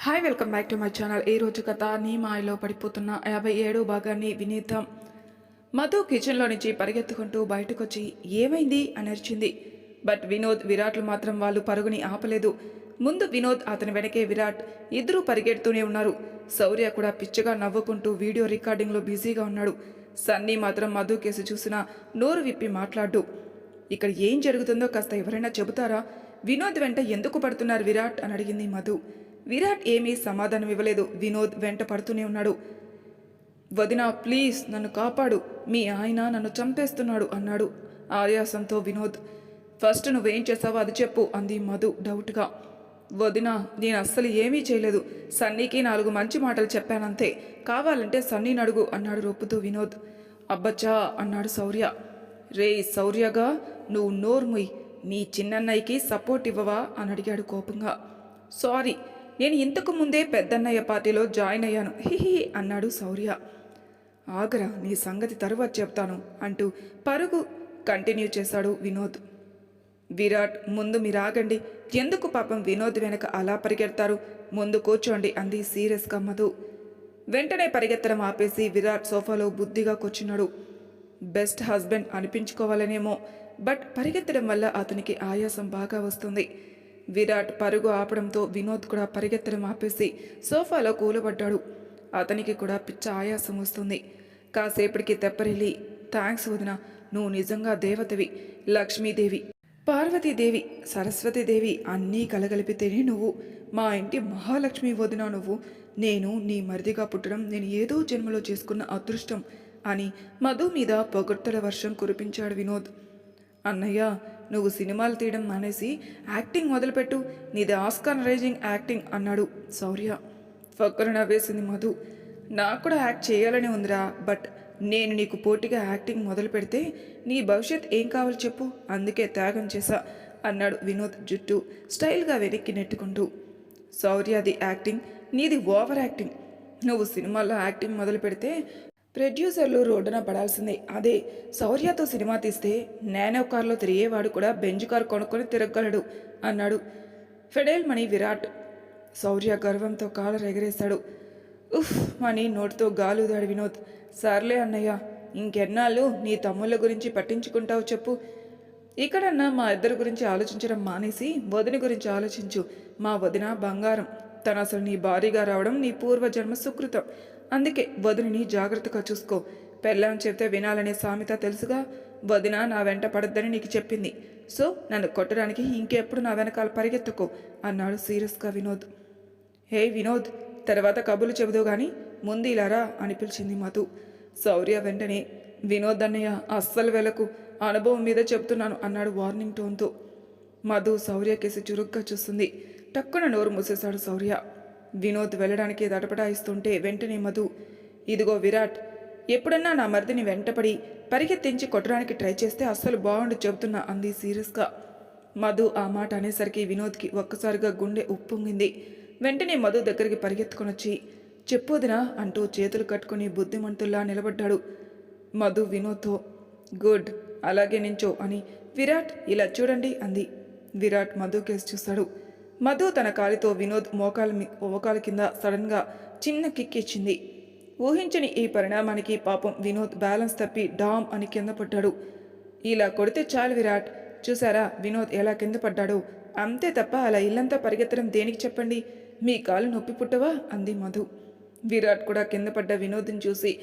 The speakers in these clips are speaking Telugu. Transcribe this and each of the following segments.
Hi welcome back to my channel ఈ రోజు కథ నీ మాయలో పడిపోతున్న యాభై ఏడో భాగాన్ని వినీద్దాం. మధు కిచెన్లో నుంచి పరిగెత్తుకుంటూ బయటకొచ్చి ఏమైంది? అని అరిచింది. బట్ వినోద్ విరాట్లు మాత్రం వాళ్ళు పరుగుని ఆపలేదు. ముందు వినోద్ అతని వెనకే విరాట్ ఇద్దరూ పరిగెడుతూనే ఉన్నారు. శౌర్య కూడా పిచ్చగా నవ్వుకుంటూ వీడియో రికార్డింగ్లో బిజీగా ఉన్నాడు. సన్నీ మాత్రం మధు కేసు చూసినా నోరు విప్పి మాట్లాడు. ఇక్కడ ఏం జరుగుతుందో కాస్త ఎవరైనా చెబుతారా? వినోద్ వెంట ఎందుకు పడుతున్నారు విరాట్? అని అడిగింది మధు. విరాట్ ఏమీ సమాధానం ఇవ్వలేదు. వినోద్ వెంట పడుతూనే ఉన్నాడు. వదినా ప్లీజ్ నన్ను కాపాడు. మీ ఆయన నన్ను చంపేస్తున్నాడు అన్నాడు ఆయాసంతో వినోద్. ఫస్ట్ నువ్వేం చేసావో అది చెప్పు అంది మధు డౌట్గా. వదినా నేను అస్సలు ఏమీ చేయలేదు. సన్నీకి నాలుగు మంచి మాటలు చెప్పానంతే. కావాలంటే సన్నీని అడుగు అన్నాడు రొప్పుతూ వినోద్. అబ్బచ్చా అన్నాడు శౌర్య. రే శౌర్యగా నువ్వు నోర్ముయ్. నీ చిన్నన్నయ్యకి సపోర్ట్ ఇవ్వవా అని అడిగాడు కోపంగా. సారీ నేను ఇంతకు ముందే పెద్దన్నయ్య పార్టీలో జాయిన్ అయ్యాను. హిహి అన్నాడు శౌర్య. ఆగరా నీ సంగతి తరువాత చెప్తాను అంటూ పరుగు కంటిన్యూ చేశాడు వినోద్. విరాట్ ముందు మీరు ఆగండి. ఎందుకు పాపం వినోద్ వెనక అలా పరిగెడతారు? ముందు కూర్చోండి అంది సీరియస్గా మధు. వెంటనే పరిగెత్తడం ఆపేసి విరాట్ సోఫాలో బుద్ధిగా కూర్చున్నాడు. బెస్ట్ హస్బెండ్ అనిపించుకోవాలనేమో బట్ పరిగెత్తడం వల్ల అతనికి ఆయాసం బాగా వస్తుంది. విరాట్ పరుగు ఆపడంతో వినోద్ కూడా పరిగెత్తడం ఆపేసి సోఫాలో కూలబడ్డాడు. అతనికి కూడా పిచ్చ ఆయాసం వస్తుంది. కాసేపటికి తెప్పరిల్లి థ్యాంక్స్ వదిన నువ్వు నిజంగా దేవతవి లక్ష్మీదేవి పార్వతీదేవి సరస్వతీదేవి అన్నీ కలగలిపితేనే నువ్వు. మా ఇంటి మహాలక్ష్మి వదిన నువ్వు. నేను నీ మరిదిగా పుట్టడం నేను ఏదో జన్మలో చేసుకున్న అదృష్టం అని మధు మీద పొగడ్తల వర్షం కురిపించాడు వినోద్. అన్నయ్య నువ్వు సినిమాలు తీయడం మానేసి యాక్టింగ్ మొదలుపెట్టు. నీది ఆస్కార్ రైజింగ్ యాక్టింగ్ అన్నాడు శౌర్య ఫక్కరు నవ్వేసింది మధు. నాకు కూడా యాక్ట్ చేయాలని ఉందిరా బట్ నేను నీకు పోటీగా యాక్టింగ్ మొదలు పెడితే నీ భవిష్యత్ ఏం కావాలి చెప్పు అందుకే త్యాగం చేశా అన్నాడు వినోద్ జుట్టు స్టైల్గా వెనక్కి నెట్టుకుంటూ. శౌర్యది యాక్టింగ్ నీది ఓవర్ యాక్టింగ్. నువ్వు సినిమాల్లో యాక్టింగ్ మొదలు పెడితే ప్రొడ్యూసర్లు రోడ్డున పడాల్సిందే. అదే శౌర్యతో సినిమా తీస్తే నానో కారులో తిరిగేవాడు కూడా బెంజ్ కారు కొనుక్కొని తిరగగలడు అన్నాడు ఫెడేల్ మణి విరాట్. శౌర్య గర్వంతో కాలర్ ఎగరేశాడు ఉఫ్ అని నోటితో గాలుదాడు వినోద్. సర్లే అన్నయ్య ఇంకెన్నాళ్ళు నీ తమ్ముళ్ళ గురించి పట్టించుకుంటావు చెప్పు. ఇక్కడన్నా మా ఇద్దరి గురించి ఆలోచించడం మానేసి వదిన గురించి ఆలోచించు. మా వదిన బంగారం. తను అసలు నీ భారీగా రావడం నీ పూర్వజన్మ సుకృతం. అందుకే వదిని జాగ్రత్తగా చూసుకో. పెళ్ళాం చెప్తే వినాలనే సామెత తెలుసుగా వదిన నా వెంట పడద్దని నీకు చెప్పింది. సో నన్ను కొట్టడానికి ఇంకెప్పుడు నా వెనకాల పరిగెత్తుకో అన్నాడు సీరియస్గా వినోద్. హే వినోద్ తర్వాత కబుర్లు చెబుదో గాని ముందు ఇలారా అని పిలిచింది మధు. శౌర్య వెంటనే వినోద్ అన్నయ్య అస్సలు వెలకు అనుభవం మీద చెప్తున్నాను అన్నాడు వార్నింగ్ టోన్తో. మధు శౌర్య కేసి చురుగ్గా చూస్తుంది. టక్కున నోరు మూసేశాడు శౌర్య. వినోద్ వెళ్ళడానికి దడపడాయిస్తుంటే వెంటనే మధు ఇదిగో విరాట్ ఎప్పుడన్నా నా మరిదిని వెంటపడి పరిగెత్తించి కొట్టడానికి ట్రై చేస్తే అస్సలు బాగుండు చెబుతున్నా అంది సీరియస్గా. మధు ఆ మాట అనేసరికి వినోద్కి ఒక్కసారిగా గుండె ఉప్పొంగింది. వెంటనే మధు దగ్గరికి పరిగెత్తుకొని వచ్చి చెప్పొదినా అంటూ చేతులు కట్టుకుని బుద్ధిమంతుల్లా నిలబడ్డాడు. మధు వినోద్తో గుడ్ అలాగే నించో అని విరాట్ ఇలా చూడండి అంది. విరాట్ మధు కేసు చూశాడు మధు తన కాలితో వినోద్ మోకాల మోకాల కింద సడన్గా చిన్న కిక్ ఇచ్చింది. ఊహించని ఈ పరిణామానికి పాపం వినోద్ బ్యాలెన్స్ తప్పి డామ్ అని కింద పడ్డాడు. ఇలా కొడితే చాలు విరాట్. చూసారా వినోద్ ఎలా కింద పడ్డాడు? అంతే తప్ప అలా ఇల్లంతా పరిగెత్తడం దేనికి చెప్పండి? మీ కాలు నొప్పి పుట్టవా? అంది మధు. విరాట్ కూడా కింద పడ్డ వినోద్ని చూసి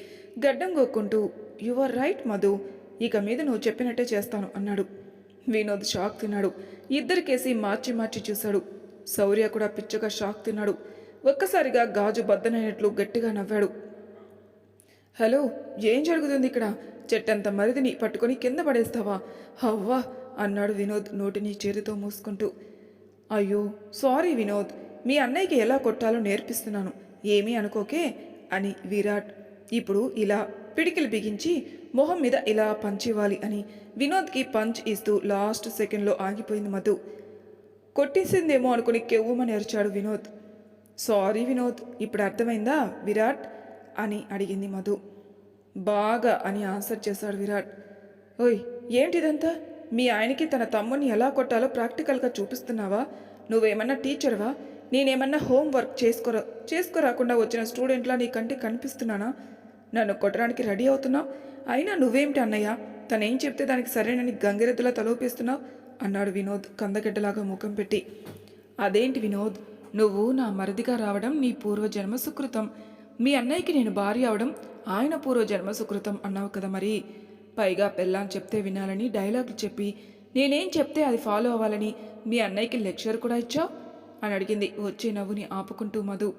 గడ్డం గోక్కుంటూ యు ఆర్ రైట్ మధు. ఇక మీద నువ్వు చెప్పినట్టే చేస్తాను అన్నాడు. వినోద్ షాక్ తిన్నాడు. ఇద్దరికేసి మార్చి మార్చి చూశాడు. శౌర్య కూడా పిచ్చగా షాక్ తిన్నాడు. ఒక్కసారిగా గాజు బద్దనైనట్లు గట్టిగా నవ్వాడు. హలో ఏం జరుగుతుంది ఇక్కడ? చెట్టంత మరిదిని పట్టుకొని కింద పడేస్తావా? హవ్వా అన్నాడు వినోద్ నోటిని చేతితో మూసుకుంటూ. అయ్యో సారీ వినోద్ మీ అన్నయ్యకి ఎలా కొట్టాలో నేర్పిస్తున్నాను. ఏమీ అనుకోకే అని విరాట్ ఇప్పుడు ఇలా పిడికిలు బిగించి మొహం మీద ఇలా పంచ్ ఇవ్వాలి అని వినోద్కి పంచ్ ఇస్తూ లాస్ట్ సెకండ్లో ఆగిపోయింది మధు. కొట్టేసిందేమో అనుకుని కెవ్వమని అరిచాడు వినోద్. సారీ వినోద్ ఇప్పుడు అర్థమైందా విరాట్? అని అడిగింది మధు. బాగా అని ఆన్సర్ చేశాడు విరాట్. ఓయ్ ఏంటిదంతా? మీ ఆయనకి తన తమ్ముని ఎలా కొట్టాలో ప్రాక్టికల్గా చూపిస్తున్నావా? నువ్వేమన్నా టీచర్వా? నేనేమన్నా హోంవర్క్ చేసుకోరా చేసుకోరాకుండా వచ్చిన స్టూడెంట్లా నీ కనిపిస్తున్నానా? నన్ను కొట్టడానికి రెడీ అవుతున్నావు? అయినా నువ్వేమిటి అన్నయ్య? తనేం చెప్తే దానికి సరేనని గంగిరెద్దులా తలోపిస్తున్నావు? అన్నాడు వినోద్ కందగడ్డలాగా ముఖం పెట్టి. అదేంటి వినోద్? నువ్వు నా మరిదిగా రావడం నీ పూర్వజన్మ సుకృతం. మీ అన్నయ్యకి నేను భార్య అవడం ఆయన పూర్వజన్మ సుకృతం అన్నావు కదా మరి. పైగా పెళ్ళాం చెప్తే వినాలని డైలాగులు చెప్పి నేనేం చెప్తే అది ఫాలో అవ్వాలని మీ అన్నయ్యకి లెక్చర్ కూడా ఇచ్చావు? అని అడిగింది వచ్చే నవ్వుని ఆపుకుంటూ మధు.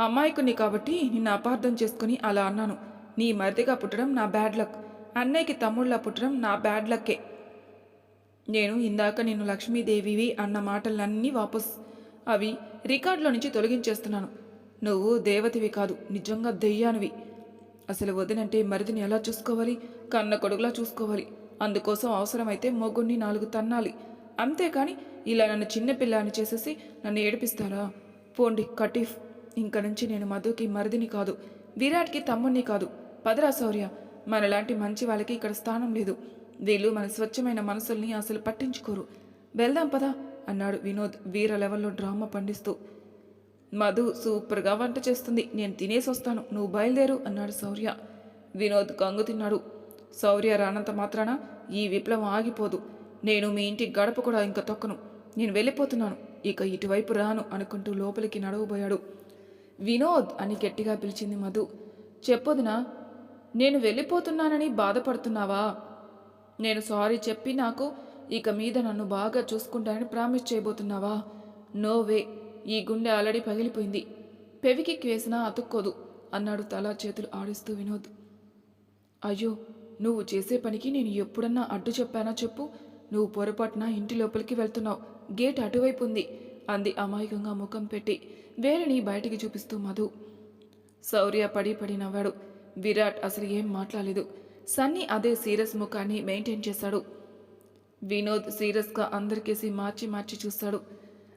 అమ్మాయికుని కాబట్టి నిన్ను అపార్థం చేసుకుని అలా అన్నాను. నీ మరిదిగా పుట్టడం నా బ్యాడ్ లక్. అన్నయ్యకి తమ్ముళ్ళ పుట్టడం నా బ్యాడ్ లక్కే. నేను ఇందాక నిన్ను లక్ష్మీదేవివి అన్న మాటలన్నీ వాపస్ అవి రికార్డులో నుంచి తొలగించేస్తున్నాను. నువ్వు దేవతివి కాదు నిజంగా దెయ్యానివి. అసలు వదినంటే మరిదిని ఎలా చూసుకోవాలి? కన్న కొడుకులా చూసుకోవాలి. అందుకోసం అవసరమైతే మొగ్గుని నాలుగు తన్నాలి. అంతేకాని ఇలా నన్ను చిన్నపిల్ల అని చేసేసి నన్ను ఏడిపిస్తారా? పోండి కటీఫ్. ఇంక నుంచి నేను మధుకి మరిదిని కాదు విరాట్కి తమ్ముణ్ణి కాదు. పదరా శౌర్య మనలాంటి మంచి వాళ్ళకి ఇక్కడ స్థానం లేదు. వీళ్ళు మన స్వచ్ఛమైన మనసుల్ని అసలు పట్టించుకోరు. వెళ్దాం పదా అన్నాడు వినోద్ వీర లెవెల్లో డ్రామా పండిస్తూ. మధు సూపర్గా వంట చేస్తుంది నేను తినేసి వస్తాను నువ్వు బయలుదేరు అన్నాడు శౌర్య. వినోద్ కంగు తిన్నాడు. శౌర్య రానంత మాత్రాన ఈ విప్లవం ఆగిపోదు. నేను మీ ఇంటి గడప కూడా ఇంకా తొక్కను. నేను వెళ్ళిపోతున్నాను ఇక ఇటువైపు రాను అనుకుంటూ లోపలికి నడవబోయాడు. వినోద్ అని గట్టిగా పిలిచింది మధు. చెప్పొదునా నేను వెళ్ళిపోతున్నానని బాధపడుతున్నావా? నేను సారీ చెప్పి నాకు ఇక మీద నన్ను బాగా చూసుకుంటానని ప్రామిస్ చేయబోతున్నావా? No way. ఈ గుండె ఆల్రెడీ పగిలిపోయింది. పెవికి వేసినా అతుక్కోదు అన్నాడు తలా చేతులు ఆడిస్తూ వినోద్. అయ్యో నువ్వు చేసే పనికి నేను ఎప్పుడన్నా అడ్డు చెప్పానా చెప్పు? నువ్వు పొరపాటున ఇంటి లోపలికి వెళ్తున్నావు. గేట్ అటువైపు ఉంది అంది అమాయకంగా ముఖం పెట్టి వేలిని బయటికి చూపిస్తూ మధు. శౌర్య పడి పడి నవ్వాడు. విరాట్ అసలు ఏం మాట్లాడలేదు. సన్నీ అదే సీరియస్ ముఖాన్ని మెయింటైన్ చేశాడు. వినోద్ సీరియస్గా అందరికేసి మార్చి మార్చి చూస్తాడు.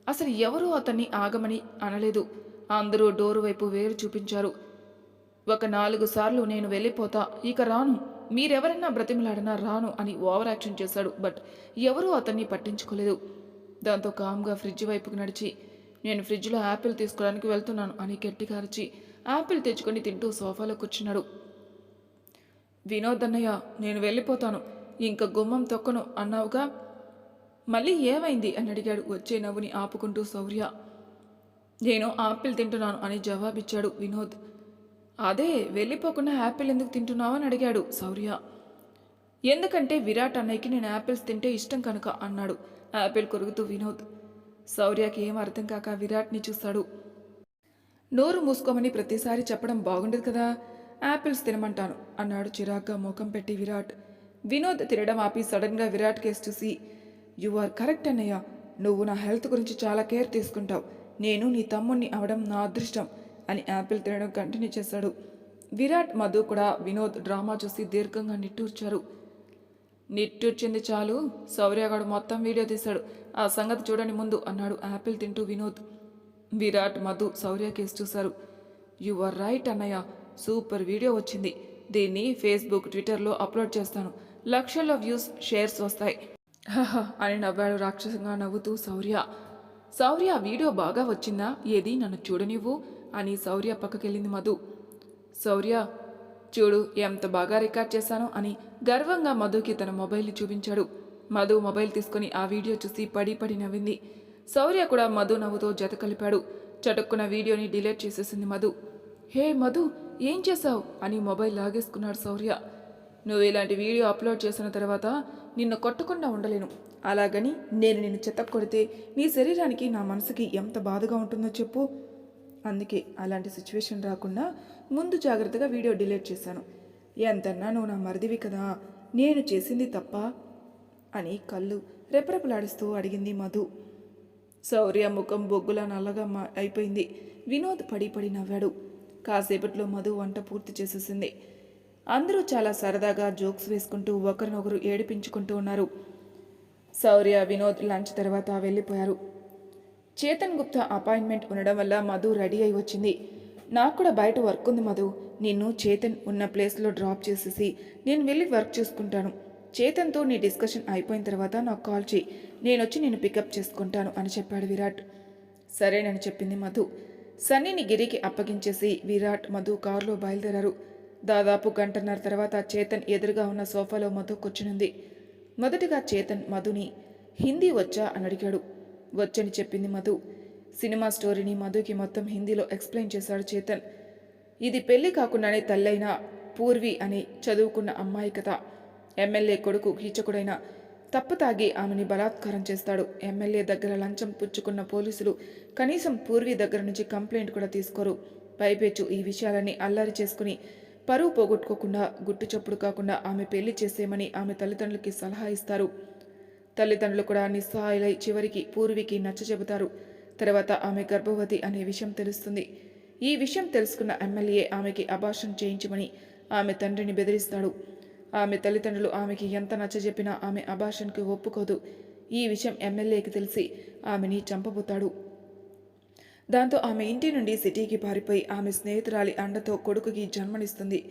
అసలు ఎవరూ అతన్ని ఆగమని అనలేదు. అందరూ డోరు వైపు వేరు చూపించారు. ఒక నాలుగు సార్లు నేను వెళ్ళిపోతా ఇక రాను. మీరెవరన్నా బ్రతిమలాడినా రాను అని ఓవర్ యాక్షన్ చేశాడు బట్ ఎవరూ అతన్ని పట్టించుకోలేదు. దాంతో కామ్గా ఫ్రిడ్జ్ వైపుకు నడిచి నేను ఫ్రిడ్జ్లో యాపిల్ తీసుకోవడానికి వెళ్తున్నాను అని గట్టిగా అరిచి యాపిల్ తెచ్చుకొని తింటూ సోఫాలో కూర్చున్నాడు. వినోద్ అన్నయ్య నేను వెళ్ళిపోతాను. ఇంక గుమ్మం తొక్కను అన్నావుగా? మళ్ళీ ఏమైంది? అని అడిగాడు వచ్చే నవ్వుని ఆపుకుంటూ శౌర్య. నేను ఆపిల్ తింటున్నాను అని జవాబిచ్చాడు వినోద్. అదే వెళ్ళిపోకుండా యాపిల్ ఎందుకు తింటున్నావు అని అడిగాడు శౌర్య. ఎందుకంటే విరాట్ అన్నయ్యకి నేను యాపిల్స్ తింటే ఇష్టం కనుక అన్నాడు యాపిల్ కొరుకుతూ వినోద్. శౌర్యకి ఏం అర్థం కాక విరాట్ని చూస్తాడు నోరు మూసుకోమని ప్రతిసారి చెప్పడం బాగుండదు కదా? యాపిల్స్ తినమంటాను అన్నాడు చిరాగ్గా ముఖం పెట్టి విరాట్. వినోద్ తినడం ఆపి సడన్గా విరాట్ కేసు చూసి యు ఆర్ కరెక్ట్ అన్నయ్య నువ్వు నా హెల్త్ గురించి చాలా కేర్ తీసుకుంటావు నేను నీ తమ్ముణ్ణి అవడం నా అదృష్టం అని యాపిల్ తినడం కంటిన్యూ చేశాడు. విరాట్ మధు కూడా వినోద్ డ్రామా చూసి దీర్ఘంగా నిట్టూర్చారు. నిట్టూర్చింది చాలు సౌర్యగాడు మొత్తం వీడియో తీశాడు ఆ సంగతి చూడని ముందు అన్నాడు యాపిల్ తింటూ వినోద్. విరాట్ మధు సౌర్య కేసు చూశారు. యు ఆర్ రైట్ అన్నయ్య సూపర్ వీడియో వచ్చింది. దీన్ని ఫేస్బుక్ ట్విట్టర్లో అప్లోడ్ చేస్తాను. లక్షల్లో వ్యూస్ షేర్స్ వస్తాయి. హహ అని నవ్వాడు రాక్షసంగా నవ్వుతూ శౌర్య. శౌర్య వీడియో బాగా వచ్చిందా? ఏది? నన్ను చూడనివ్వు? అని శౌర్య పక్కకెళ్ళింది మధు. శౌర్య చూడు ఎంత బాగా రికార్డ్ చేశాను అని గర్వంగా మధుకి తన మొబైల్ని చూపించాడు. మధు మొబైల్ తీసుకుని ఆ వీడియో చూసి పడి పడి నవ్వింది. శౌర్య కూడా మధు నవ్వుతో జత కలిపాడు. చటుక్కున వీడియోని డిలీట్ చేసేసింది మధు. హే మధు ఏం చేశావు? అని మొబైల్ లాగేసుకున్నాడు శౌర్య. నువ్వు ఇలాంటి వీడియో అప్లోడ్ చేసిన తర్వాత నిన్ను కొట్టకుండా ఉండలేను. అలాగని నేను నిన్ను చెత్త కొడితే నీ శరీరానికి నా మనసుకి ఎంత బాధగా ఉంటుందో చెప్పు. అందుకే అలాంటి సిచ్యువేషన్ రాకుండా ముందు జాగ్రత్తగా వీడియో డిలీట్ చేశాను. ఎంతన్నా నువ్వు నా మరిదివి కదా నేను చేసింది తప్ప అని కళ్ళు రెపరెపలాడిస్తూ అడిగింది మధు. శౌర్య ముఖం బొగ్గులా నల్లగా మా- అయిపోయింది. వినోద్ పడి పడి నవ్వాడు. కాసేపట్లో మధు వంట పూర్తి చేసేసింది. అందరూ చాలా సరదాగా జోక్స్ వేసుకుంటూ ఒకరినొకరు ఏడిపించుకుంటూ ఉన్నారు. శౌర్య వినోద్ లంచ్ తర్వాత వెళ్ళిపోయారు. చేతన్ గుప్తా అపాయింట్మెంట్ ఉండడం వల్ల మధు రెడీ అయి వచ్చింది. నాకు కూడా బయట వర్క్ ఉంది మధు. నిన్ను చేతన్ ఉన్న ప్లేస్లో డ్రాప్ చేసేసి నేను వెళ్ళి వర్క్ చూసుకుంటాను. చేతన్తో నీ డిస్కషన్ అయిపోయిన తర్వాత నాకు కాల్ చేయి నేను వచ్చి నేను పికప్ చేసుకుంటాను అని చెప్పాడు విరాట్. సరేనని చెప్పింది మధు. సన్నీని గిరికి అప్పగించేసి విరాట్ మధు కారులో బయలుదేరారు. దాదాపు గంటన్నర తర్వాత చేతన్ ఎదురుగా ఉన్న సోఫాలో మధు కూర్చునుంది. మొదటగా చేతన్ మధుని హిందీ వచ్చా? అని అడిగాడు. వచ్చని చెప్పింది మధు. సినిమా స్టోరీని మధుకి మొత్తం హిందీలో ఎక్స్ప్లెయిన్ చేశాడు చేతన్. ఇది పెళ్ళి కాకుండానే తల్లైన పూర్వి అని చదువుకున్న అమ్మాయి కథ. ఎమ్మెల్యే కొడుకు కీచకుడైన తప్పు తాగి ఆమెని బలాత్కారం చేస్తాడు. ఎమ్మెల్యే దగ్గర లంచం పుచ్చుకున్న పోలీసులు కనీసం పూర్వీ దగ్గర నుంచి కంప్లైంట్ కూడా తీసుకోరు. పైపెచ్చు ఈ విషయాలన్నీ అల్లరి చేసుకుని పరువు పోగొట్టుకోకుండా గుట్టు చప్పుడు కాకుండా ఆమె పెళ్ళి చేసేయమని ఆమె తల్లిదండ్రులకి సలహా ఇస్తారు. తల్లిదండ్రులు కూడా నిస్సహాయులై చివరికి పూర్వీకి నచ్చ చెబుతారు. తర్వాత ఆమె గర్భవతి అనే విషయం తెలుస్తుంది. ఈ విషయం తెలుసుకున్న ఎమ్మెల్యే ఆమెకి అభాషణ చేయించమని ఆమె తండ్రిని బెదిరిస్తాడు. ఆమె తల్లిదండ్రులు ఆమెకి ఎంత నచ్చజెప్పినా ఆమె అభాషణకి ఒప్పుకోదు. ఈ విషయం ఎమ్మెల్యేకి తెలిసి ఆమెని చంపబోతాడు. దాంతో ఆమె ఇంటి నుండి సిటీకి పారిపోయి ఆమె స్నేహితురాలి అండతో కొడుకుకి జన్మనిస్తుంది.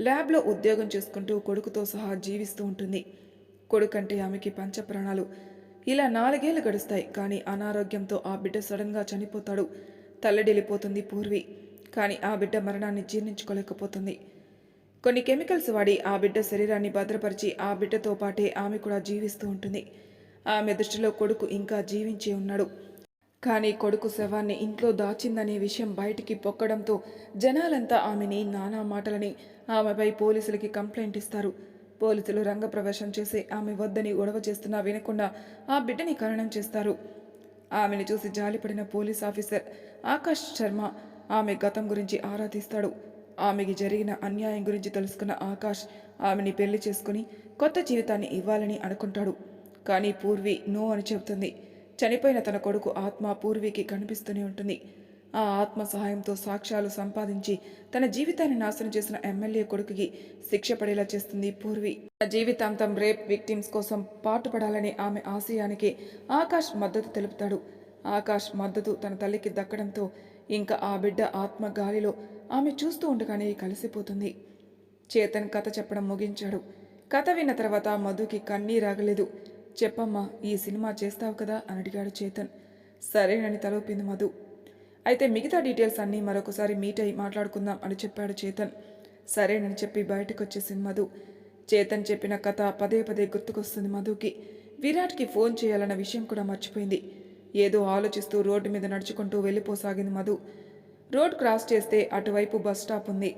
ల్యాబ్లో ఉద్యోగం చేసుకుంటూ కొడుకుతో సహా జీవిస్తూ ఉంటుంది. కొడుకంటే ఆమెకి పంచప్రాణాలు. ఇలా నాలుగేళ్ళు గడుస్తాయి కానీ అనారోగ్యంతో ఆ బిడ్డ సడన్గా చనిపోతాడు. తల్లడిల్లిపోతుంది పూర్వి. కానీ ఆ బిడ్డ మరణాన్ని జీర్ణించుకోలేకపోతుంది. కొన్ని కెమికల్స్ వాడి ఆ బిడ్డ శరీరాన్ని భద్రపరిచి ఆ బిడ్డతో పాటే ఆమె కూడా జీవిస్తూ ఉంటుంది. ఆమె దృష్టిలో కొడుకు ఇంకా జీవించి ఉన్నాడు. కానీ కొడుకు శవాన్ని ఇంట్లో దాచిందనే విషయం బయటికి పొక్కడంతో జనాలంతా ఆమెని నానా మాటలని ఆమెపై పోలీసులకి కంప్లైంట్ ఇస్తారు. పోలీసులు రంగప్రవేశం చేసి ఆమె వద్దని గొడవ చేస్తున్నా వినకుండా ఆ బిడ్డని ఖననం చేస్తారు. ఆమెను చూసి జాలిపడిన పోలీస్ ఆఫీసర్ ఆకాష్ శర్మ ఆమె గతం గురించి ఆరా తీస్తాడు. ఆమెకి జరిగిన అన్యాయం గురించి తెలుసుకున్న ఆకాష్ ఆమెని పెళ్ళి చేసుకుని కొత్త జీవితాన్ని ఇవ్వాలని అనుకుంటాడు. కానీ పూర్వి నో అని చెబుతుంది. చనిపోయిన తన కొడుకు ఆత్మ పూర్వికి కనిపిస్తూనే ఉంటుంది. ఆ ఆత్మ సహాయంతో సాక్ష్యాలు సంపాదించి తన జీవితాన్ని నాశనం చేసిన ఎమ్మెల్యే కొడుకుకి శిక్ష పడేలా చేస్తుంది పూర్వి. తన జీవితాంతం రేప్ విక్టిమ్స్ కోసం పాటుపడాలనే ఆమె ఆశయానికి ఆకాష్ మద్దతు తెలుపుతాడు. ఆకాష్ మద్దతు తన తల్లికి దక్కడంతో ఇంకా ఆ బిడ్డ ఆత్మ గాలిలో ఆమె చూస్తూ ఉండగానే కలిసిపోతుంది. చేతన్ కథ చెప్పడం ముగించాడు. కథ విన్న తర్వాత మధుకి కన్నీరాగలేదు. చెప్పమ్మా ఈ సినిమా చేస్తావు కదా? అని అడిగాడు చేతన్. సరేనని తలూపింది మధు. అయితే మిగతా డీటెయిల్స్ అన్నీ మరొకసారి మీట్ అయి మాట్లాడుకుందాం అని చెప్పాడు చేతన్. సరేనని చెప్పి బయటకు వచ్చేసింది మధు. చేతన్ చెప్పిన కథ పదే పదే గుర్తుకొస్తుంది మధుకి. విరాట్కి ఫోన్ చేయాలన్న విషయం కూడా మర్చిపోయింది. ఏదో ఆలోచిస్తూ రోడ్డు మీద నడుచుకుంటూ వెళ్ళిపోసాగింది మధు. రోడ్ క్రాస్ చేస్తే అటువైపు బస్ స్టాప్ ఉంది.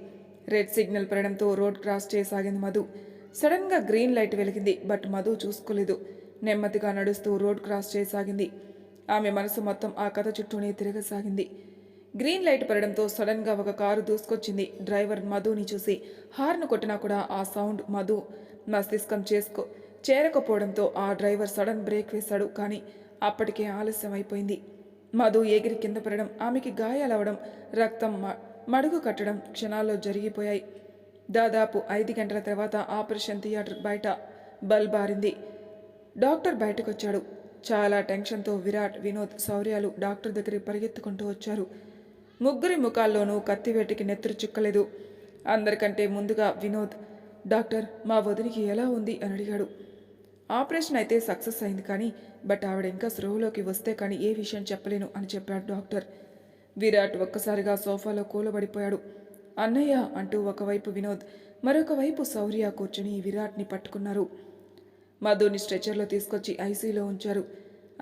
రెడ్ సిగ్నల్ పడడంతో రోడ్ క్రాస్ చేయసాగింది మధు. సడన్గా గ్రీన్ లైట్ వెలిగింది బట్ మధు చూసుకోలేదు. నెమ్మదిగా నడుస్తూ రోడ్ క్రాస్ చేయసాగింది. ఆమె మనసు మొత్తం ఆ కథ చుట్టూనే తిరగసాగింది. గ్రీన్ లైట్ పడడంతో సడన్గా ఒక కారు దూసుకొచ్చింది. డ్రైవర్ మధుని చూసి హార్న్ కొట్టినా కూడా ఆ సౌండ్ మధు. మస్తిష్కం చేసుకో. చేరకపోవడంతో ఆ డ్రైవర్ సడన్ బ్రేక్ వేశాడు. కానీ అప్పటికే ఆలస్యం అయిపోయింది మధు ఎగిరి కింద పడడం ఆమెకి గాయాలవడం రక్తం మ- మడుగు కట్టడం క్షణాల్లో జరిగిపోయాయి. దాదాపు ఐదు గంటల తర్వాత ఆపరేషన్ థియేటర్ బయట బల్ బారింది డాక్టర్ బయటకొచ్చాడు. చాలా టెన్షన్తో విరాట్ వినోద్ శౌర్యాలు డాక్టర్ దగ్గరికి పరిగెత్తుకుంటూ వచ్చారు. ముగ్గురి ముఖాల్లోనూ కత్తివేటికి నెత్తురు చిక్కలేదు. అందరికంటే ముందుగా వినోద్ డాక్టర్ మా వదినికి ఎలా ఉంది? అని అడిగాడు. ఆపరేషన్ అయితే సక్సెస్ అయింది కానీ బట్ ఆవిడ ఇంకా స్రోహలోకి వస్తే కానీ ఏ విషయం చెప్పలేను అని చెప్పాడు డాక్టర్. విరాట్ ఒక్కసారిగా సోఫాలో కూలబడిపోయాడు. అన్నయ్య అంటూ ఒకవైపు వినోద్ మరొక వైపు శౌర్య కూర్చుని విరాట్ని పట్టుకున్నారు. మధుని స్ట్రెచర్లో తీసుకొచ్చి ఐసీలో ఉంచారు.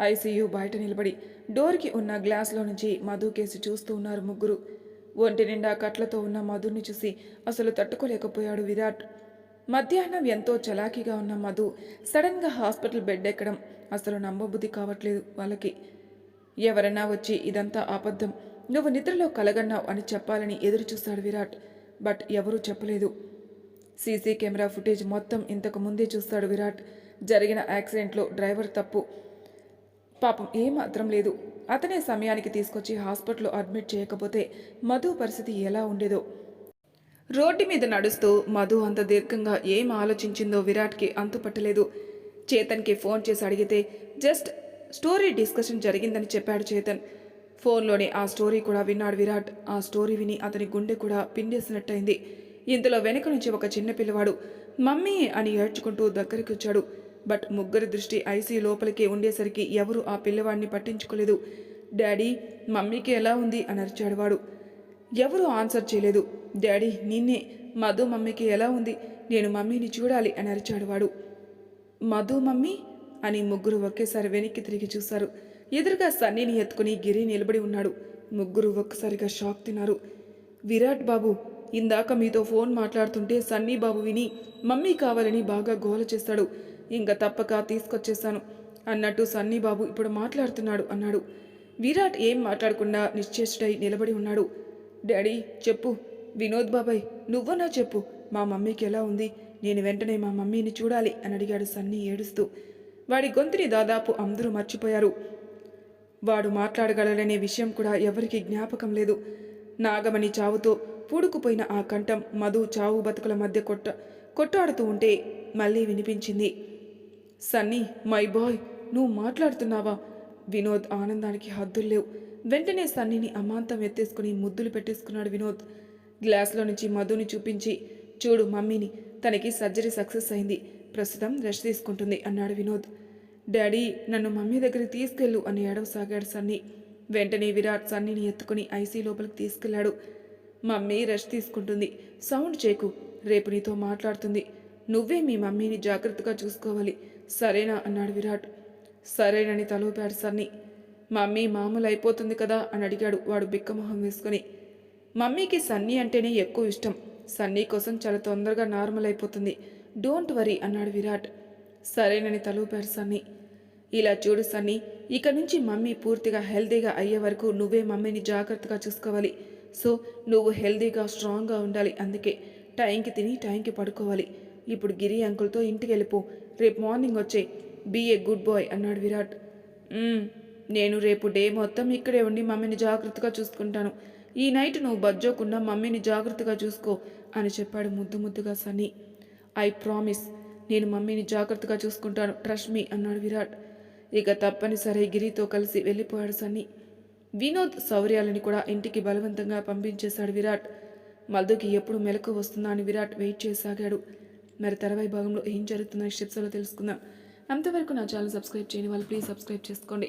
ఐసీయూ బయట నిలబడి డోర్కి ఉన్న గ్లాస్లో నుంచి మధు కేసి చూస్తూ ఉన్నారు ముగ్గురు. ఒంటి నిండా కట్లతో ఉన్న మధుని చూసి అసలు తట్టుకోలేకపోయాడు విరాట్. మధ్యాహ్నం ఎంతో చలాకీగా ఉన్న మధు సడన్గా హాస్పిటల్ బెడ్ ఎక్కడం అసలు నమ్మబుద్ధి కావట్లేదు వాళ్ళకి. ఎవరైనా వచ్చి ఇదంతా అబద్ధం నువ్వు నిద్రలో కలగన్నావు అని చెప్పాలని ఎదురుచూస్తాడు విరాట్. బట్ ఎవరూ చెప్పలేదు. సీసీ కెమెరా ఫుటేజ్ మొత్తం ఇంతకు ముందే చూస్తాడు విరాట్. జరిగిన యాక్సిడెంట్లో డ్రైవర్ తప్పు. పాపం ఏమాత్రం లేదు. అతనే సమయానికి తీసుకొచ్చి హాస్పిటల్లో అడ్మిట్ చేయకపోతే మధు పరిస్థితి ఎలా ఉండేదో రోడ్డు మీద నడుస్తూ మధు అంత దీర్ఘంగా ఏం ఆలోచించిందో విరాట్కి అంతుపట్టలేదు. చేతన్కి ఫోన్ చేసి అడిగితే జస్ట్ స్టోరీ డిస్కషన్ జరిగిందని చెప్పాడు చేతన్. ఫోన్లోని ఆ స్టోరీ కూడా విన్నాడు విరాట్. ఆ స్టోరీ విని అతని గుండె కూడా పిండేసినట్టయింది. ఇంతలో వెనక నుంచి ఒక చిన్న పిల్లవాడు మమ్మీ అని ఏడ్చుకుంటూ దగ్గరికి వచ్చాడు. బట్ ముగ్గురి దృష్టి ఐసీ లోపలికే ఉండేసరికి ఎవరు ఆ పిల్లవాడిని పట్టించుకోలేదు. డాడీ మమ్మీకి ఎలా ఉంది? అని అరిచాడు వాడు. ఎవరూ ఆన్సర్ చేయలేదు. డాడీ నిన్నే మధు మమ్మీకి ఎలా ఉంది? నేను మమ్మీని చూడాలి అని అరిచాడు వాడు. మధు మమ్మీ అని ముగ్గురు ఒకేసారి వెనక్కి తిరిగి చూశారు. ఎదురుగా సన్నీని ఎత్తుకుని గిరి నిలబడి ఉన్నాడు. ముగ్గురు ఒక్కసారిగా షాక్ తిన్నారు. విరాట్ బాబు ఇందాక మీతో ఫోన్ మాట్లాడుతుంటే సన్నీ బాబు విని మమ్మీ కావాలని బాగా గోల చేస్తాడు ఇంకా తప్పక తీసుకొచ్చేశాను అన్నట్టు సన్నీ బాబు ఇప్పుడు మాట్లాడుతున్నాడు అన్నాడు. విరాట్ ఏం మాట్లాడకుండా నిశ్చేష్డై నిలబడి ఉన్నాడు. డాడీ చెప్పు. వినోద్ బాబాయ్ నువ్వన్నా చెప్పు. మా మమ్మీకి ఎలా ఉంది? నేను వెంటనే మా మమ్మీని చూడాలి అని అడిగాడు సన్నీ ఏడుస్తూ. వాడి గొంతుని దాదాపు అందరూ మర్చిపోయారు. వాడు మాట్లాడగలడనే విషయం కూడా ఎవరికీ జ్ఞాపకం లేదు. నాగమణి చావుతో పూడుకుపోయిన ఆ కంఠం మధు చావు బతుకుల మధ్య కొట్ట కొట్టాడుతూ ఉంటే మళ్ళీ వినిపించింది. సన్నీ మై బాయ్ నువ్వు మాట్లాడుతున్నావా? వినోద్ ఆనందానికి హద్దులు లేవు. వెంటనే సన్నీని అమాంతం ఎత్తేసుకుని ముద్దులు పెట్టేసుకున్నాడు వినోద్. గ్లాస్లో నుంచి మధుని చూపించి చూడు మమ్మీని తనకి సర్జరీ సక్సెస్ అయింది ప్రస్తుతం రెస్ట్ తీసుకుంటుంది అన్నాడు వినోద్. డాడీ నన్ను మమ్మీ దగ్గరికి తీసుకెళ్ళు అని ఏడవసాగాడు సన్నీ. వెంటనే విరాట్ సన్నీని ఎత్తుకుని ఐసీ లోపలికి తీసుకెళ్ళాడు మమ్మీ రెస్ట్ తీసుకుంటుంది. సౌండ్ చేకు రేపు నీతో మాట్లాడుతుంది. నువ్వే మీ మమ్మీని జాగ్రత్తగా చూసుకోవాలి. సరేనా? అన్నాడు విరాట్. సరేనని తలూపాడు సన్నీ. మమ్మీ మామూలు అయిపోతుంది కదా అని అడిగాడు వాడు బిక్కమొహం వేసుకుని. మమ్మీకి సన్నీ అంటేనే ఎక్కువ ఇష్టం. సన్నీ కోసం చాలా తొందరగా నార్మల్ అయిపోతుంది డోంట్ వరీ అన్నాడు విరాట్. సరేనని తలూపాడు సన్నీ. ఇలా చూడు సన్నీ ఇక నుంచి మమ్మీ పూర్తిగా హెల్తీగా అయ్యే వరకు నువ్వే మమ్మీని జాగ్రత్తగా చూసుకోవాలి. సో నువ్వు హెల్తీగా స్ట్రాంగ్గా ఉండాలి అందుకే టైంకి తిని టైంకి పడుకోవాలి. ఇప్పుడు గిరి అంకుల్తో ఇంటికి వెళ్ళిపో రేపు మార్నింగ్ వచ్చే. బీ ఏ గుడ్ బాయ్ అన్నాడు విరాట్. నేను రేపు డే మొత్తం ఇక్కడే ఉండి మమ్మీని జాగ్రత్తగా చూసుకుంటాను. ఈ నైట్ నువ్వు బజ్జోకుండా మమ్మీని జాగ్రత్తగా చూసుకో అని చెప్పాడు ముద్దు ముద్దుగా సన్నీ. ఐ ప్రామిస్ నేను మమ్మీని జాగ్రత్తగా చూసుకుంటాను ట్రస్ట్ మీ అన్నాడు విరాట్. ఇక తప్పనిసరి గిరితో కలిసి వెళ్ళిపోయాడు సన్నీ. వినోద్ శౌర్యాలని కూడా ఇంటికి బలవంతంగా పంపించేశాడు విరాట్. మధుకి ఎప్పుడు మెలకు వస్తుందా అని విరాట్ వెయిట్ చేసాగాడు మరి తర్వాయి భాగంలో ఏం జరుగుతుందో స్టెప్స్లో తెలుసుకుందాం. అంతవరకు నా ఛానల్ సబ్స్క్రైబ్ చేయని వాళ్ళు ప్లీజ్ సబ్స్క్రైబ్ చేసుకోండి.